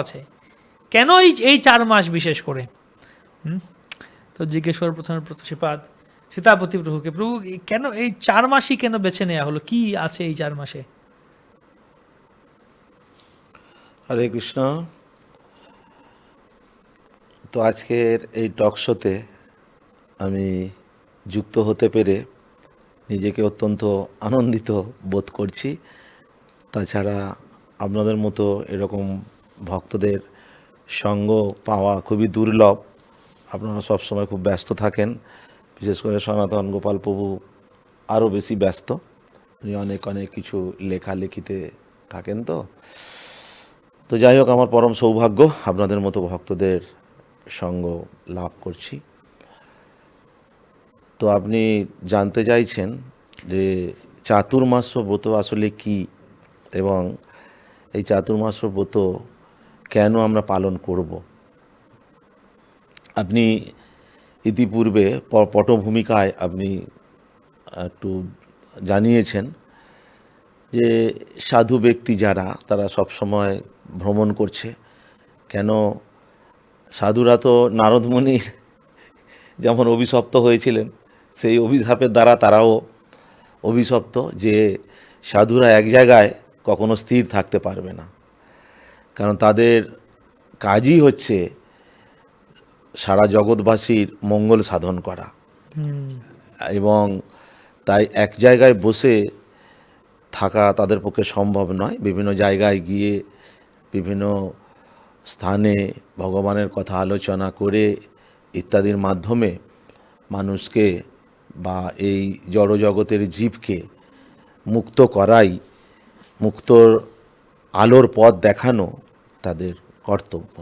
আছে। কেন এই এই চার মাস বিশেষ করে? তো জিজ্ঞেস করার প্রথমে প্রতিপাদ সীতাপতি প্রভুকে, প্রভু কেন এই চার মাসই কেন বেছে নেওয়া হলো? কি আছে এই চার মাসে? হরে কৃষ্ণ। তো আজকের এই টক শোতে আমি যুক্ত হতে পেরে নিজেকে অত্যন্ত আনন্দিত বোধ করছি। তাছাড়া আপনাদের মতো এরকম ভক্তদের সঙ্গ পাওয়া খুবই দুর্লভ। আপনারা সবসময় খুব ব্যস্ত থাকেন। বিশেষ করে সনাতন গোপাল প্রভু আরও বেশি ব্যস্ত। উনি অনেক অনেক কিছু লেখালেখিতে থাকেন তো। তো যাই হোক, আমার পরম সৌভাগ্য, আপনাদের মতো ভক্তদের সঙ্গ লাভ করছি। তো আপনি জানতে চাইছেন যে চাতুর্মাস্য ব্রত আসলে কি? এবং এই চাতুর্মাস্য ব্রত কেন আমরা পালন করব? আপনি ইতিপূর্বে পটভূমিকায় আপনি একটু জানিয়েছেন যে সাধু ব্যক্তি যারা, তারা সব সময় ভ্রমণ করছে। কেন সাধুরা তো নারদমুনির যেমন অভিশপ্ত হয়েছিলেন, সেই অভিশাপের দ্বারা তারাও অভিশপ্ত যে সাধুরা এক জায়গায় কখনো স্থির থাকতে পারবে না। কারণ তাদের কাজই হচ্ছে সারা জগৎবাসীর মঙ্গল সাধন করা। এবং তাই এক জায়গায় বসে থাকা তাদের পক্ষে সম্ভব নয়। বিভিন্ন জায়গায় গিয়ে বিভিন্ন স্থানে ভগবানের কথা আলোচনা করে ইত্যাদির মাধ্যমে মানুষকে বা এই জড়জগতের জীবকে মুক্ত করাই, মুক্তর আলোর পথ দেখানো তাদের কর্তব্য।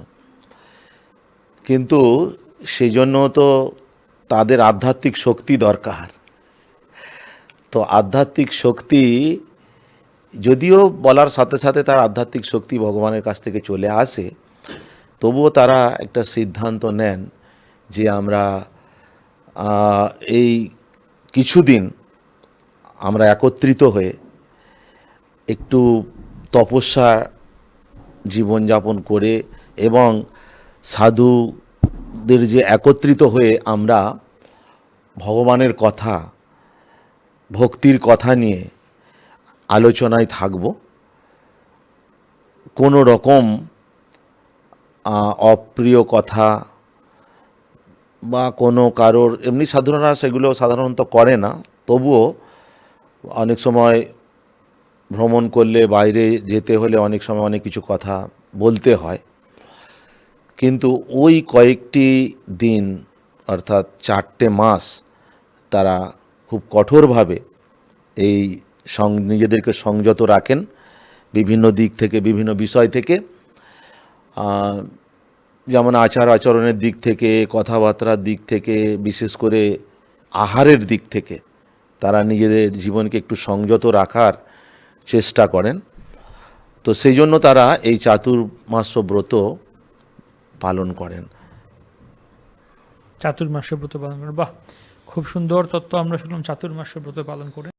কিন্তু সেই জন্য তো তাদের আধ্যাত্মিক শক্তি দরকার। তো আধ্যাত্মিক শক্তি, যদিও বলার সাথে সাথে তার আধ্যাত্মিক শক্তি ভগবানের কাছ থেকে চলে আসে, তবুও তারা একটা সিদ্ধান্ত নেন যে আমরা এই কিছুদিন আমরা একত্রিত হয়ে একটু তপস্যা জীবনযাপন করে এবং সাধুদের যে একত্রিত হয়ে আমরা ভগবানের কথা, ভক্তির কথা নিয়ে আলোচনায় থাকব। কোনো রকম অপ্রিয় কথা বা কোনো কারোর, এমনি সাধুরা সেগুলো সাধারণত করে না। তবুও অনেক সময় ভ্রমণ করলে বাইরে যেতে হলে অনেক সময় অনেক কিছু কথা বলতে হয়। কিন্তু ওই কয়েকটি দিন, অর্থাৎ চারটে মাস, তারা খুব কঠোরভাবে এই সং, নিজেদেরকে সংযত রাখেন বিভিন্ন দিক থেকে, বিভিন্ন বিষয় থেকে। যেমন আচার আচরণের দিক থেকে, কথাবার্তার দিক থেকে, বিশেষ করে আহারের দিক থেকে, তারা নিজেদের জীবনকে একটু সংযত রাখার চেষ্টা করেন। তো সেই জন্য তারা এই চাতুর্মাস ব্রত পালন করেন। চাতুর্মাস্য ব্রত পালন করেন। বাহ, খুব সুন্দর তত্ত্ব আমরা শুনলাম চাতুর্মাস্য ব্রত পালন করে।